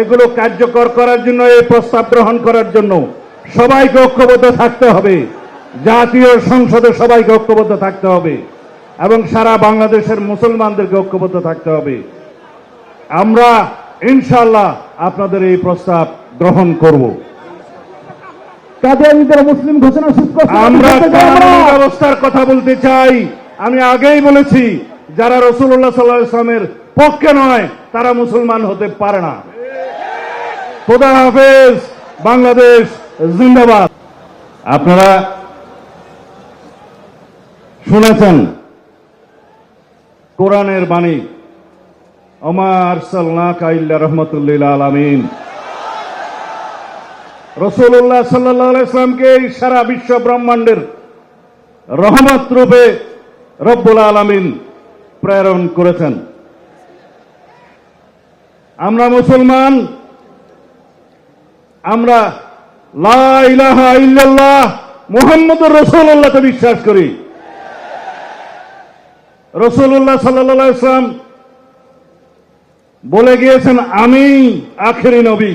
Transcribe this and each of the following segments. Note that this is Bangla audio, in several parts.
এগুলো কার্যকর করার জন্য এই প্রস্তাব গ্রহণ করার জন্য সবাইকে ঐক্যবদ্ধ থাকতে হবে। জাতীয় সংসদে সবাইকে ঐক্যবদ্ধ থাকতে হবে এবং সারা বাংলাদেশের মুসলমানদেরকে ঐক্যবদ্ধ থাকতে হবে। আমরা ইনশাল্লাহ আপনাদের এই প্রস্তাব গ্রহণ করব। মুসলিম ঘোষণা আমরা ব্যবস্থার কথা বলতে চাই। আমি আগেই বলেছি যারা রসুল্লাহ সাল্লাহ ইসলামের পক্ষে নয় তারা মুসলমান হতে পারে না। খোদা হাফেজ, বাংলাদেশ জিন্দাবাদ। আপনারা শুনেছেন কোরআনের বাণী অমার সাল্লা কাইল্লা রহমতুল্লিল আলমিন। রসুল্লাহ সাল্লাহ ইসলামকে এই সারা বিশ্ব ব্রহ্মাণ্ডের রহমত রূপে রব্বুল আলমিন প্রেরণ করেছেন। আমরা মুসলমান আমরা লা ইলাহা ইল্লাল্লাহ মুহাম্মদুর রসুল্লাহকে বিশ্বাস করি। রসুল্লাহ সাল্লাহ ইসলাম বলে গিয়েছেন, আমি আখেরি নবী।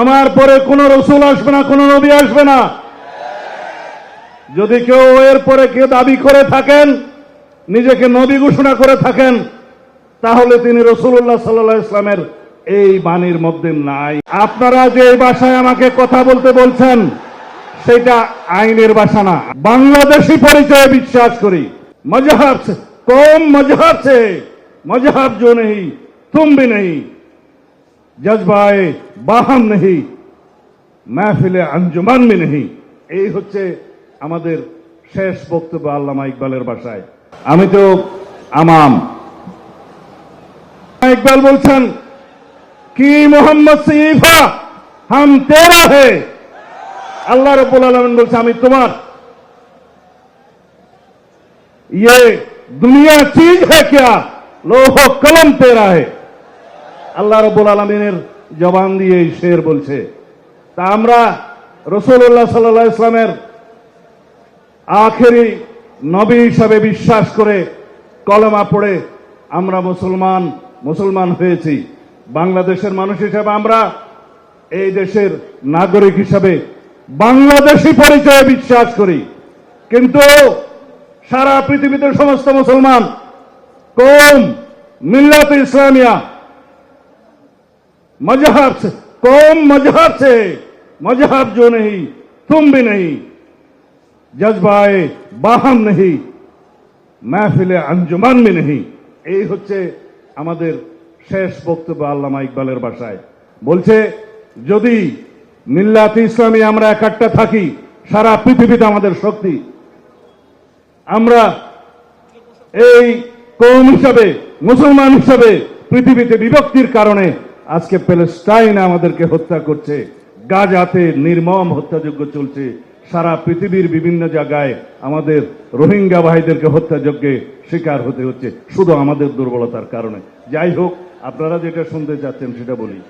আমার পরে কোন রসুল আসবে না, কোন নবী আসবে না। যদি কেউ এর পরে কেউ দাবি করে থাকেন, নিজেকে নবী ঘোষণা করে থাকেন, তাহলে তিনি রসুল্লাহ সাল্লাহ ইসলামের এই বাণীর মধ্যে নাই আপনারা যে এই ভাষায় আমাকে কথা বলতে বলছেন সেটা আইনের ভাষা না বাংলাদেশি পরিচয়ে বিশ্বাস করি মজহব से कौम मजहब से मजहब जो नहीं तुम भी नहीं জজবায়ে বাহাম নেই মাহফিলে আঞ্জুমান মে নেই এই হচ্ছে আমাদের শেষ বক্তব্য আল্লামা ইকবালের ভাষায় আমি তো আমাম ইকবাল বলছেন কি মোহাম্মদ সিফা? হাম তেরা হে। আল্লাহ রবুল আলমিন বলছে, আমি তোমার ইয়ে দুনিয়া চিজ হে ক্যা? লোহ কলম তেরা হে। আল্লাহ রবুল আলমিনের জবান দিয়ে শের বলছে, তা আমরা রসুল্লাহ সাল্লাহ ইসলামের আখেরি নবী হিসাবে বিশ্বাস করে কলমা পড়ে আমরা মুসলমান মুসলমান হয়েছি। বাংলাদেশের মানুষ হিসাবে আমরা এই দেশের নাগরিক হিসাবে বাংলাদেশি পরিচয়ে বিশ্বাস করি কিন্তু সারা পৃথিবীতে সমস্ত মুসলমান কম মিল্লাত ইসলামিয়া मजहब से कौम मजहब से मजहब जो नहीं तुम भी नहीं जज्बाए बाहम नहीं महफिले अंजुमान में नहीं এই হচ্ছে আমাদের শেষ বক্তব্য আল্লামা ইকবালের ভাষায় বলছে, যদি মিল্লাত ইসলামী আমরা একাট্টা থাকি, সারা পৃথিবীতে আমাদের শক্তি, আমরা এই কৌম হিসাবে, মুসলমান হিসাবে পৃথিবীতে বিভক্তির কারণে আজকে প্যালেস্টাইন আমাদেরকে হত্যা করছে, গাজাতে নির্মম হত্যাযজ্ঞ চলছে, সারা পৃথিবীর বিভিন্ন জায়গায় আমাদের রোহিঙ্গা ভাইদেরকে হত্যাযজ্ঞে শিকার হতে হচ্ছে, শুধু আমাদের দুর্বলতার কারণে। যাই হোক আপনারা যেটা শুনতে চাচ্ছেন সেটা বলি।